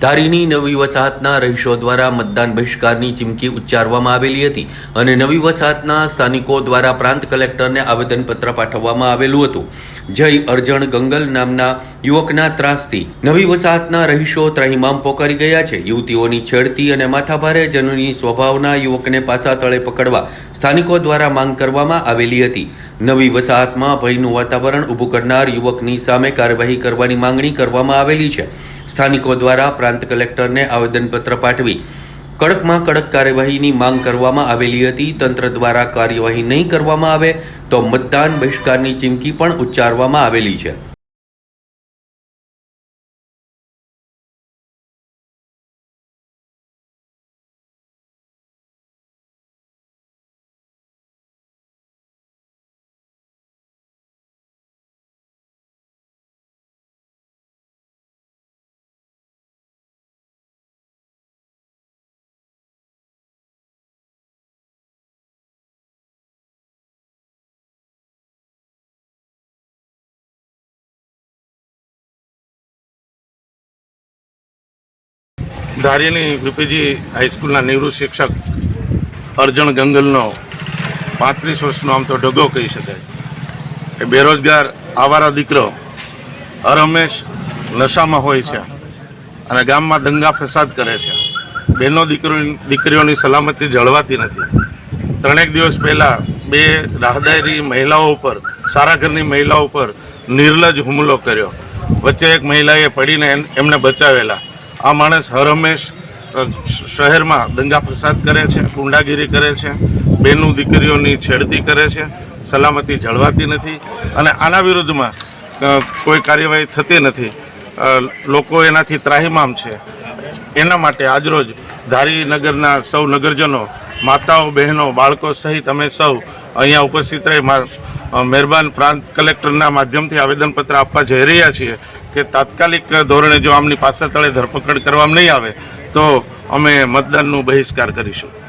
ધારીની નવી વસાહતના રહીશો દ્વારા મતદાન બહિષ્કારની ચીમકી ઉચ્ચારવામાં આવેલી હતી અને નવી વસાહતના સ્થાનિકો દ્વારા પ્રાંત કલેક્ટરને આવેદનપત્ર પાઠવવામાં આવેલું હતું. જય અર્જણ ગંગલ નામના યુવકના ત્રાસથી નવી વસાહતના રહીશો ત્રહિમામ પોકારી ગયા છે. યુવતીઓની છેડતી અને માથાભારે જનની સ્વભાવના યુવકને પાસા તળે પકડવા સ્થાનિકો દ્વારા માંગ કરવામાં આવેલી હતી. નવી વસાહતમાં ભયનું વાતાવરણ ઊભું કરનાર યુવકની સામે કાર્યવાહી કરવાની માંગણી કરવામાં આવેલી છે. સ્થાનિકો દ્વારા પ્રાંત કલેક્ટરને આવેદનપત્ર પાઠવી કડકમાં કડક કાર્યવાહીની માંગ કરવામાં આવેલી હતી. તંત્ર દ્વારા કાર્યવાહી નહીં કરવામાં આવે તો મતદાન બહિષ્કારની ચીમકી પણ ઉચ્ચારવામાં આવેલી છે. ધારીની વીપીજી હાઈસ્કૂલના નિવૃત્ત શિક્ષક અર્જણ ગંગલનો પાંત્રીસ વર્ષનો આમ તો ડગો કહી શકાય. એ બેરોજગાર, આવારા દીકરો હરહંમેશ નશામાં હોય છે અને ગામમાં દંગા ફસાદ કરે છે. બહેનો દીકરો, દીકરીઓની સલામતી જળવાતી નથી. ત્રણેક દિવસ પહેલાં બે રાહદારી મહિલાઓ ઉપર, સારા ઘરની મહિલાઓ ઉપર નિર્લજ હુમલો કર્યો. વચ્ચે એક મહિલાએ પડીને એમ- એમને બચાવેલા. આ માણસ હરહંમેશ શહેરમાં દંગા ફસાદ કરે છે ગુંડાગીરી કરે છે બેનું દીકરીઓની છેડતી કરે છે, સલામતી જળવાતી નથી અને આના વિરુદ્ધમાં કોઈ કાર્યવાહી થતી નથી. લોકો એનાથી ત્રાહિમામ છે. એના માટે આજરોજ ધારીનગરના સૌ નગરજનો, માતાઓ, બહેનો, બાળકો સહિત અમે સૌ અહીંયા ઉપસ્થિત રહી મહેરબાન પ્રાંત કલેક્ટરના માધ્યમથી આવેદનપત્ર આપવા જઈ રહ્યા છીએ કે તાત્કાલિક ધોરણે જો આમની પાસે તળે ધરપકડ કરવામાં નહીં આવે, તો અમે મતદાનનું બહિષ્કાર કરીશું.